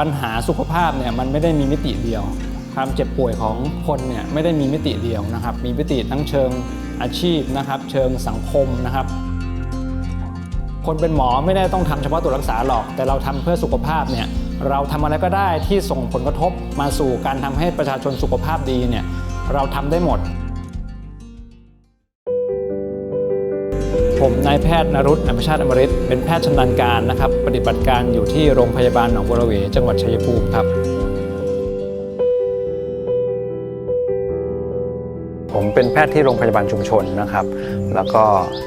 ปัญหาสุขภาพเนี่ยมันไม่ได้มีมิติเดียว ความเจ็บป่วยของคนเนี่ยไม่ได้มีมิติเดียวนะครับ มีมิติทั้งเชิงอาชีพนะครับ เชิงสังคมนะครับ คนเป็นหมอไม่ได้ต้องทำเฉพาะตัวรักษาหรอก แต่เราทำเพื่อสุขภาพเนี่ยเราทำอะไรก็ได้ที่ส่งผลกระทบมาสู่การทำให้ประชาชนสุขภาพดีเนี่ยเราทำได้หมด ผมนายแพทย์นรุตอภิชาติอมริตเป็นแพทย์ชำนาญการนะครับ ปฏิบัติการอยู่ที่โรงพยาบาลหนองบัวระเวจังหวัดชัยภูมิครับ ผมเป็นแพทย์ที่โรงพยาบาลชุมชนนะครับ แล้วก็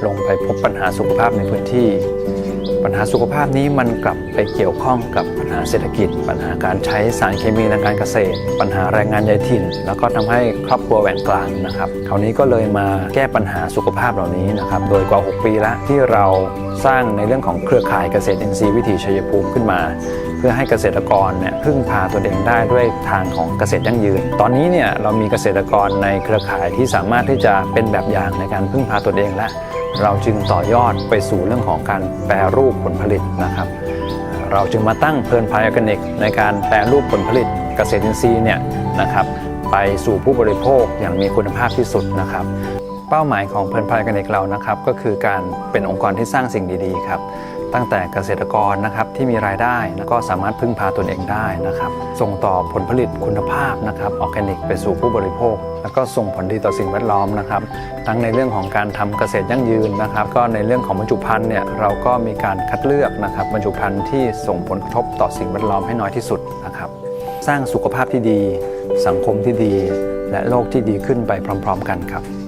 ลงไปพบปัญหาสุขภาพในพื้นที่ ปัญหาสุขภาพนี้มันกลับไปเกี่ยวข้องกับปัญหาเศรษฐกิจ ปัญหาการใช้สารเคมีทางการเกษตร ปัญหาแรงงานยายถิ่น แล้วก็ทำให้ครอบครัวแหวนกลางนะครับคราวนี้ก็เลยมาแก้ปัญหาสุขภาพเหล่านี้นะครับโดยกว่า 6 ปีล้วที่เราสร้างในเรื่องของเครือข่ายเกษตรอินทรีย์วิถีชัยภูมิขึ้นมา เพื่อให้เกษตรกรเนี่ยพึ่งพาตัวเองได้ด้วยทางของเกษตรยั่งยืน ตอนนี้เนี่ยเรามีเกษตรกรในเครือข่ายที่สามารถที่จะเป็นแบบอย่างในการพึ่งพาตัวเองและ เราจึงต่อยอดไปสู่เรื่องของการแปรรูปผลผลิตนะครับ เราจึงมาตั้งเพลินพายออร์แกนิก ในการแปรรูปผลผลิตเกษตรอินทรีย์เนี่ยนะครับไปสู่ผู้บริโภคอย่างมีคุณภาพที่สุดนะครับ เป้าหมายของเพลินพายออร์แกนิกเรานะครับ ก็คือการเป็นองค์กรที่สร้างสิ่งดีๆครับ ตั้งแต่เกษตรกรนะครับที่มีรายได้แล้วก็สามารถพึ่งพาตนเองได้นะครับ ส่งต่อผลผลิตคุณภาพนะครับออร์แกนิกไปสู่ผู้บริโภค แล้วก็ส่งผลดีต่อสิ่งแวดล้อมนะครับ ทั้งในเรื่องของการทำเกษตรยั่งยืนนะครับ ก็ในเรื่องของบรรจุภัณฑ์เนี่ยเราก็มีการคัดเลือกนะครับบรรจุภัณฑ์ที่ส่งผลกระทบต่อสิ่งแวดล้อมให้น้อยที่สุดนะครับ สร้างสุขภาพที่ดี สังคมที่ดี และโลกที่ดีขึ้นไปพร้อม ๆ กันครับ